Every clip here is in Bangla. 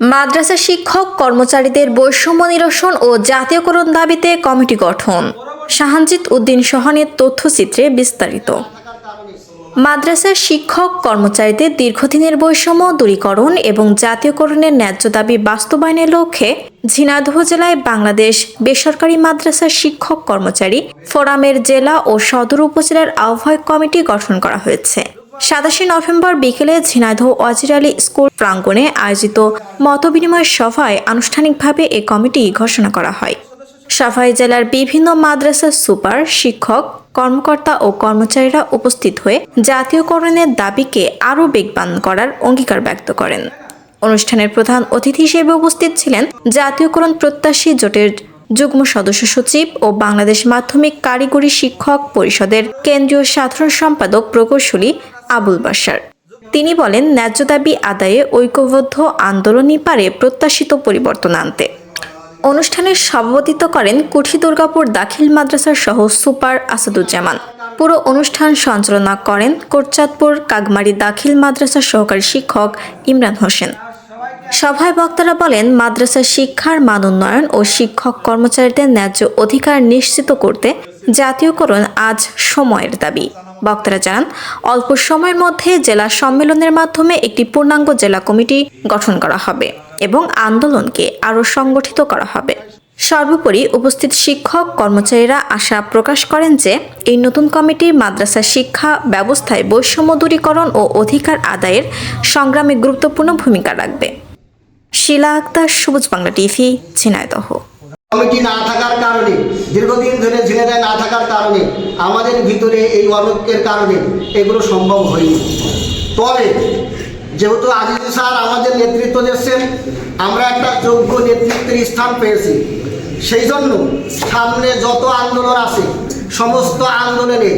মাদ্রাসা শিক্ষক, কর্মচারীদের বৈষম্য নিরসন ও জাতীয়করণ দাবিতে কমিটি গঠন। শাহানজিৎ উদ্দিন সহনের তথ্যচিত্রে বিস্তারিত। মাদ্রাসার শিক্ষক, কর্মচারীদের দীর্ঘদিনের বৈষম্য দূরীকরণ এবং জাতীয়করণের ন্যায্য দাবি বাস্তবায়নের লক্ষ্যে ঝিনাইদহ জেলায় বাংলাদেশ বেসরকারি মাদ্রাসার শিক্ষক, কর্মচারী ফোরামের জেলা ও সদর উপজেলার আহ্বায়ক কমিটি গঠন করা হয়েছে। সাতাশে নভেম্বর বিকেলে ঝিনাইদহ ওয়াজির আলী স্কুল প্রাঙ্গণে আয়োজিত মতবিনিময় সভায় আনুষ্ঠানিকভাবে এ কমিটি ঘোষণা করা হয়। সভায় জেলার বিভিন্ন মাদ্রাসার সুপার, শিক্ষক, কর্মকর্তা ও কর্মচারীরা উপস্থিত হয়ে জাতীয়করণের দাবিকে আরও বেগবান করার অঙ্গীকার ব্যক্ত করেন। অনুষ্ঠানের প্রধান অতিথি হিসেবে উপস্থিত ছিলেন জাতীয়করণ প্রত্যাশী জোটের যুগ্ম সদস্য সচিব ও বাংলাদেশ মাধ্যমিক কারিগরি শিক্ষক পরিষদের কেন্দ্রীয় সাধারণ সম্পাদক প্রকৌশলী আবুল বাশার। তিনি বলেন, ন্যায্য দাবি আদায়ে ঐক্যবদ্ধ আন্দোলনই পারে প্রত্যাশিত পরিবর্তন আনতে। অনুষ্ঠানে সভাপতিত্ব করেন কুঠি দুর্গাপুর দাখিল মাদ্রাসার সহ সুপার আসাদুজ্জামান। পুরো অনুষ্ঠান সঞ্চালনা করেন কোটচাঁদপুর কাগমারি দাখিল মাদ্রাসার সহকারী শিক্ষক ইমরান হোসেন। সভায় বক্তারা বলেন মাদ্রাসার শিক্ষার মান উন্নয়ন ও শিক্ষক কর্মচারীদের ন্যায্য অধিকার নিশ্চিত করতে জাতীয়করণ আজ সময়ের দাবি। বক্তারা জানান, অল্প সময়ের মধ্যে জেলা সম্মেলনের মাধ্যমে একটি পূর্ণাঙ্গ জেলা কমিটি গঠন করা হবে এবং আন্দোলনকে আরও সংগঠিত করা হবে। সর্বোপরি উপস্থিত শিক্ষক কর্মচারীরা আশা প্রকাশ করেন যে, এই নতুন কমিটি মাদ্রাসা শিক্ষা ব্যবস্থায় বৈষম্য দূরীকরণ ও অধিকার আদায়ের সংগ্রামে গুরুত্বপূর্ণ ভূমিকা রাখবে। শিলা আক্তার, সবুজ বাংলা টিভি, ঝিনাইদহ। কমিটি না থাকার কারণে, দীর্ঘদিন ধরে ঝিনাইদহে না থাকার কারণে, আমাদের ভিতরে এই অনৈক্যের কারণে এগুলো সম্ভব হয়নি। তবে, যেহেতু আজিজ স্যার আমাদের নেতৃত্ব দিচ্ছেন, আমরা একটা যোগ্য নেতৃত্বের স্থান পেয়েছি। সেই জন্য সামনে যত আন্দোলন আছে, সমস্ত আন্দোলনে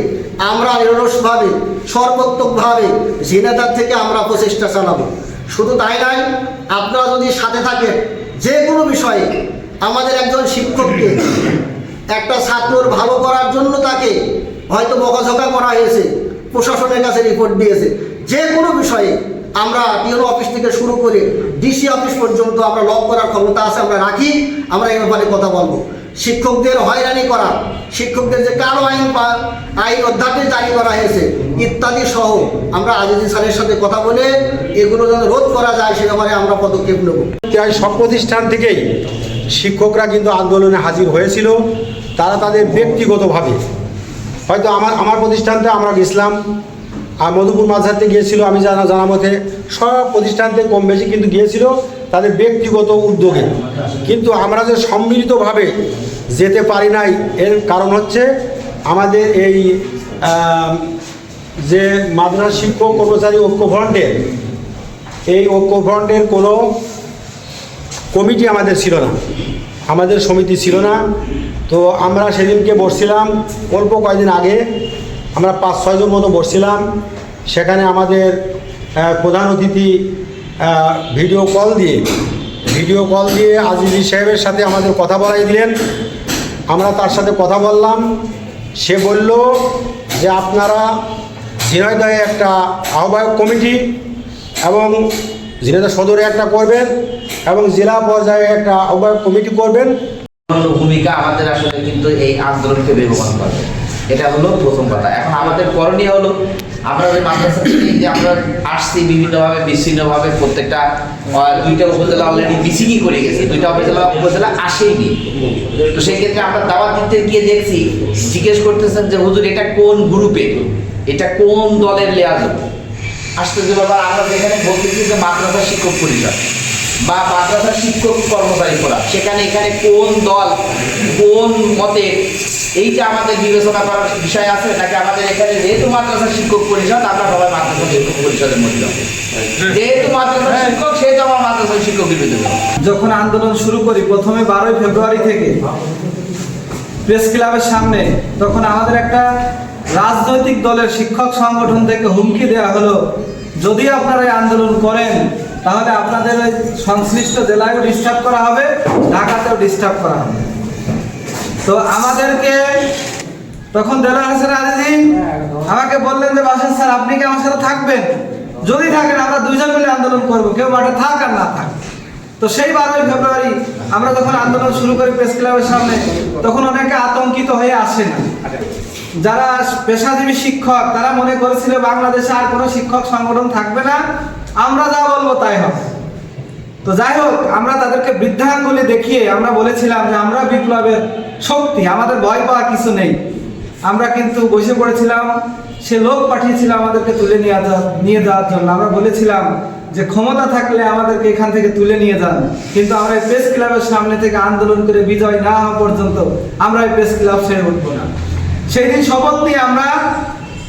আমরা নিরলসভাবে, সর্বোত্তকভাবে ঝিনাইদার থেকে আমরা প্রচেষ্টা চালাবো। শুধু তাই নয় আপনারা যদি সাথে থাকেন, যে কোনো বিষয়ে আমাদের একজন শিক্ষককে একটা ছাত্রর ভালো করার জন্য তাকে হয়তো বকাঝকা করা হয়েছে, প্রশাসনের কাছে রিপোর্ট দিয়েছে। যে কোনো বিষয়ে আমরা পিওন অফিস থেকে শুরু করে ডিসি অফিস পর্যন্ত আমরা লক করার ক্ষমতা আছে, আমরা রাখি, আমরা এই ব্যাপারে কথা বলব। শিক্ষকদের হয়রানি করা, শিক্ষকদের যে কালো আইন আইন অধ্যাদেশ জারি করা হয়েছে, ইত্যাদি সহ আমরা আজিজি স্যারের সাথে কথা বলে এগুলো যেন রোধ করা যায় সে ব্যাপারে আমরা পদক্ষেপ নেব। প্রায় সব প্রতিষ্ঠান থেকেই শিক্ষকরা কিন্তু আন্দোলনে হাজির হয়েছিল, তারা তাদের ব্যক্তিগতভাবে। হয়তো আমার আমার প্রতিষ্ঠানটা, আমরা গেছিলাম, আর মধুপুর মাঝারতে গিয়েছিল, আমি জানা জানা মতে। সব প্রতিষ্ঠানতে কম বেশি কিন্তু গিয়েছিল তাদের ব্যক্তিগত উদ্যোগে। কিন্তু আমরা যে সম্মিলিতভাবে যেতে পারি নাই, এর কারণ হচ্ছে আমাদের এই যে মাদ্রাসা শিক্ষক কর্মচারী ঐক্য ফ্রন্টের এই ঐক্য ফ্রন্টের কোনো কমিটি আমাদের ছিল না। আমাদের সমিতি ছিল না। তো আমরা সেদিনকে বসছিলাম, অল্প কয়েকদিন আগে আমরা পাঁচ ছয়জন মতো বসছিলাম। সেখানে আমাদের প্রধান অতিথি ভিডিও কল দিয়ে ভিডিও কল দিয়ে আজিজি সাহেবের সাথে আমাদের কথা বলাই দিলেন। আমরা তার সাথে কথা বললাম। সে বলল যে আপনারা ঝিনাইদহে একটা আহ্বায়ক কমিটি এবং ঝিনাইদহ সদরে একটা করবেন এবং জেলা পর্যায়ে একটা আহ্বায়ক কমিটি করবেন। ভূমিকা আমাদের আসলে কিন্তু এই আন্দোলনকে বেগবান করবে এটা হলো প্রথম কথা। এখন আমাদের করণীয় হলো আমরা যে মাদ্রাসা থেকে যে আমরা আসছি, বিভিন্নভাবে, বিচ্ছিন্নভাবে প্রত্যেকটা দুইটা উপজেলা অলরেডি বিসিকি করে গেছে, দুইটা উপজেলা উপজেলা আসেইনি তো সেই ক্ষেত্রে আমরা দাওয়াত দিতে গিয়ে দেখছি, জিজ্ঞেস করতেছেন যে, হুজুর, এটা কোন গ্রুপে? এটা কোন দলের লেয়াজ আশ্চর্য ব্যাপার আমরা যেখানে বলতেছি যে মাদ্রাসা শিক্ষক পরিষদ। বা মাদ্রাসার শিক্ষক কর্মচারী করা সেখানে এখানে কোন দল কোন মতে এইটা আমাদের বিবেচনা করার বিষয় আছে? নাকি আমাদের এখানে যেহেতু মাদ্রাসা শিক্ষক পরিষদ আমরা সবাই মাদ্রাসা শিক্ষক পরিষদের মধ্যে। যেহেতু মাদ্রাসা শিক্ষক সেহেতু আমার মাদ্রাসা শিক্ষকের বিরুদ্ধে যখন আন্দোলন শুরু করি প্রথমে বারোই ফেব্রুয়ারি থেকে প্রেস ক্লাবের সামনে তখন আমাদের একটা রাজনৈতিক দলের শিক্ষক সংগঠন থেকে হুমকি দেওয়া হলো। যদি আপনারা আন্দোলন করেন তাহলে আপনাদের ওই সংশ্লিষ্ট জেলায়ও ডিস্টার্ব করা হবে, ঢাকাতেও ডিস্টার্ব করা হবে। তো আমাদেরকে, তখন দেলা হাসান আজিজি আমাকে বললেন যে, বাসন স্যার, আপনি কি আমার সাথে থাকবেন? যদি থাকেন, আমরা দুইজন মিলে আন্দোলন করব। কেউ মাঠে থাক আর না থাক। তো সেই বারোই ফেব্রুয়ারি আমরা যখন আন্দোলন শুরু করি প্রেস ক্লাবের সামনে, তখন অনেকে আতঙ্কিত হয়ে আসে না। যারা পেশাজীবী শিক্ষক, তারা মনে করেছিল বাংলাদেশে আর কোনো শিক্ষক সংগঠন থাকবে না। আমরা যা বলব তাই হবে। তো যাই হোক, আমরা তাদেরকে বৃদ্ধাঙ্গুলি দেখিয়ে আমরা বলেছিলাম যে আমরা বিপ্লবের শক্তি, আমাদের ভয় পাওয়া কিছু নেই। আমরা কিন্তু বসে পড়েছিলাম, সে লোক পাঠিয়েছিল আমাদেরকে তুলে নিয়ে নিয়ে যাওয়ার জন্য। আমরা বলেছিলাম যে ক্ষমতা থাকলে আমাদেরকে এখান থেকে তুলে নিয়ে যান। কিন্তু আমরা প্রেস ক্লাবের সামনে থেকে আন্দোলন করে বিজয় না হওয়া পর্যন্ত আমরা এই প্রেস ক্লাব ছেড়ে উঠবো না। সেই দিন শপথ নিয়ে আমরা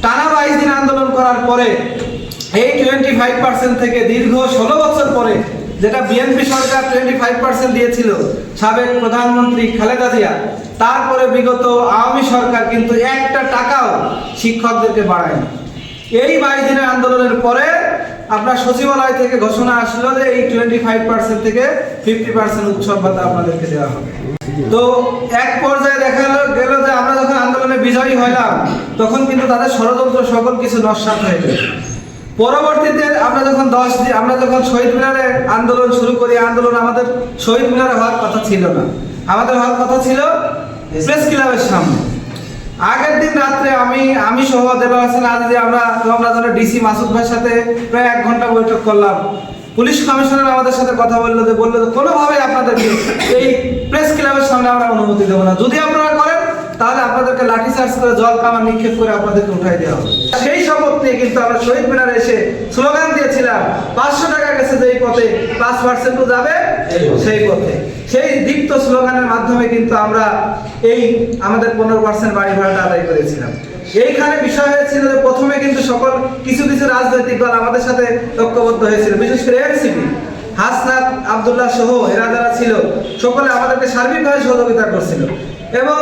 টানা বাইশ দিন আন্দোলন করার পরে এই টোয়েন্টি ফাইভ পার্সেন্ট থেকে দীর্ঘ ষোলো বছর পরে যেটা বিএনপি সরকার টোয়েন্টি ফাইভ পার্সেন্ট দিয়েছিল, সাবেক প্রধানমন্ত্রী খালেদা জিয়া, তারপরে বিগত আওয়ামী সরকার কিন্তু একটা টাকাও শিক্ষকদেরকে বাড়ায়নি। এই বাইশ দিনের আন্দোলনের পরে আপনার সচিবালয় থেকে ঘোষণা আসলো যে এই টোয়েন্টি ফাইভ পার্সেন্ট থেকে ফিফটি পার্সেন্ট উৎসব ভাতা আপনাদেরকে দেওয়া হবে। তো এক পর্যায়ে দেখা গেল যে আমরা যখন আন্দোলনে বিজয়ী হইলাম, তখন কিন্তু তাদের ষড়যন্ত্র সকল কিছু নস্বাত হয়ে গেল। পরবর্তীতে আমরা যখন দশ দিন আমরা যখন শহীদ মিনারে আন্দোলন শুরু করি আন্দোলন আমাদের শহীদ মিনারে হওয়ার কথা ছিল না। আমাদের হওয়ার কথা ছিল প্রেস ক্লাবের সামনে। আগের দিন রাত্রে আমি আমি সহ দেলোয়ার হোসেন আমরা আমরা ডিসি মাসুদ ভাইয়ের সাথে প্রায় এক ঘণ্টা বৈঠক করলাম। পুলিশ কমিশনার আমাদের সাথে কথা বলল যে, বলল কোনোভাবে আপনাদেরকে এই প্রেস ক্লাবের সামনে আমরা অনুমতি দেবো না। যদি আপনারা করেন তাহলে আপনাদেরকে লাঠি চার্জ করে জল কামান নিক্ষেপ করে আপনাদেরকে উঠাই দেওয়া হবে। সেই শপথ নিয়ে কিন্তু আমরা শহীদ মিনারে এসে স্লোগান দিয়েছিলাম পাঁচশো টাকা গেছে যেই পথে পাঁচ পার্সেন্টও যাবে সেই পথে। সেই দীপ্ত স্লোগানের মাধ্যমে কিন্তু আমরা এই আমাদের পনেরো পার্সেন্ট বাড়ি ভাড়াটা আদায় করেছিলাম। এইখানে বিষয় হয়েছিল যে প্রথমে কিন্তু সকল কিছু কিছু রাজনৈতিক দল আমাদের সাথে ঐক্যবদ্ধ হয়েছিল বিশেষ করে এনসিপি। হাসনাত আব্দুল্লাহ সহ এরা যারা ছিল সকলে আমাদেরকে সার্বিকভাবে সহযোগিতা করছিল। এবং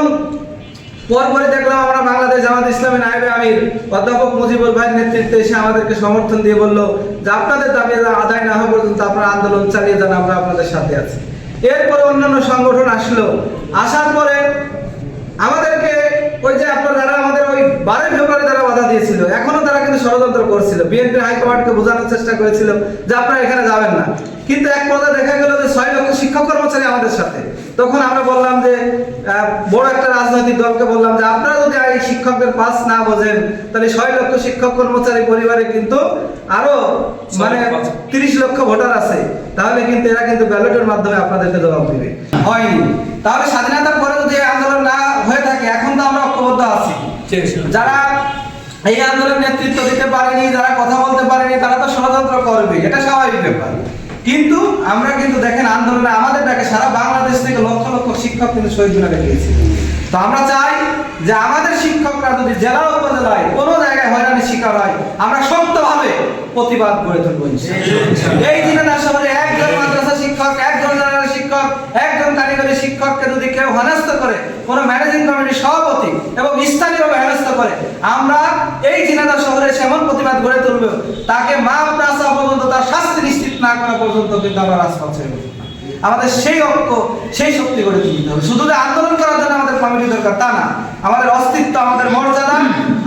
পরপরই দেখলাম আমরা বাংলাদেশ জামাত ইসলামী নায়েবে আমির, অধ্যাপক মুজিবুর ভাইয়ের নেতৃত্বে এসে আমাদেরকে সমর্থন দিয়ে বলল যে আপনাদের দাবি আদায় না হওয়া পর্যন্ত আপনারা আন্দোলন চালিয়ে যান, আমরা আপনাদের সাথে আছি। এরপরে অন্যান্য সংগঠন আসলো। আসার পরে আমাদেরকে ওই যে আপনারা যারা আমাদের ওই বারোই ফেব্রুয়ারি তারা বাধা দিয়েছিল, এখনও তারা কিন্তু ষড়যন্ত্র করছিল। বিএনপি হাইকমান্ডকে বোঝানোর চেষ্টা করেছিল যে আপনারা এখানে যাবেন না। কিন্তু এক পর্যায়ে দেখা গেল যে ছয় লক্ষ শিক্ষক কর্মচারী আমাদের সাথে। তখন আমরা বললাম যে বড় একটা রাজনৈতিক দলকে বললাম যে আপনারা যদি এই শিক্ষকদের পাস না বোঝেন তাহলে ছয় লক্ষ শিক্ষক কর্মচারী পরিবারে কিন্তু আরও মানে তিরিশ লক্ষ ভোটার আছে। তাহলে কিন্তু এরা কিন্তু ব্যালটের মাধ্যমে আপনাদেরকে জবাব দিবে। হয়নি। তাহলে স্বাধীনতার পরে যদি এই আন্দোলন না হয়ে থাকে এখন তো আমরা ঐক্যবদ্ধ আছি। যারা এই আন্দোলন নেতৃত্ব দিতে পারেনি যারা কথা বলতে পারেনি তারা তো ষড়যন্ত্র করবে। এটা স্বাভাবিক ব্যাপার। কিন্তু আমরা কিন্তু দেখেন আন্দোলনে আমাদের ডাকে সারা বাংলাদেশ থেকে লক্ষ লক্ষ শিক্ষক কিন্তু শহীদ মিনারে গিয়েছে তো আমরা চাই যে আমাদের শিক্ষকরা যদি জেলা উপজেলায় কোনো জায়গায় হয়রানির শিকার হয়, আমরা শক্তভাবে প্রতিবাদ গড়ে তুলবো। এই দিনে না শহরে একজন মাদ্রাসা শিক্ষক, একজন জেনারেল শিক্ষক, একজন কারিগরি শিক্ষককে যদি কেউ হেনস্থ করে, কোনো ম্যানেজিং কমিটির সভাপতি এবং স্থানীয়ভাবে হেনস্থ করে, আমরা এই জিনাদা শহরে সেমন প্রতিবাদ গড়ে তুলব, তাকে না চাওয়া পর্যন্ত তার না করা পর্যন্ত কিন্তু আমরা রাজপথ ছেড়ে আমাদের সেই ঐক্য, সেই শক্তি গড়ে তুলতে হবে। শুধু যে আন্দোলন করার জন্য আমাদের কমিটি দরকার তা না, আমাদের অস্তিত্ব, আমাদের মর্যাদা,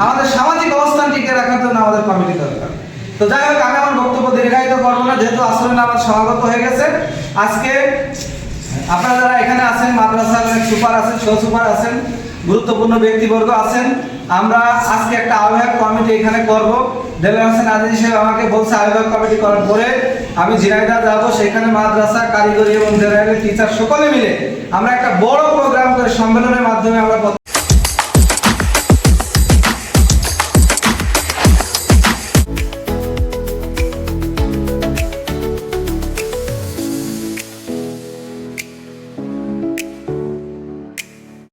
আমাদের সামাজিক অবস্থান টিকে রাখার জন্য আমাদের কমিটি দরকার। তো যাই হোক, আমি আমার বক্তব্য দীর্ঘায়িত করব না, যেহেতু আসলে আমার সমাগত হয়ে গেছে। আজকে আপনারা যারা এখানে আছেন, মাদ্রাসার অনেক সুপার আছেন সহ সুপার আছেন গুরুত্বপূর্ণ ব্যক্তিবর্গ আছেন। আমরা আজকে একটা আহ্বায়ক কমিটি এখানে করব। দেলোয়ার হোসেন আজিজ সাহেব আমাকে বলছে, আহ্বায়ক কমিটি করার পরে আমি জিনাইদা যাব। সেখানে মাদ্রাসা, কারিগরি এবং জেনারেল টিচার সকলে মিলে আমরা একটা বড় প্রোগ্রাম করে সম্মেলনের মাধ্যমে আমরা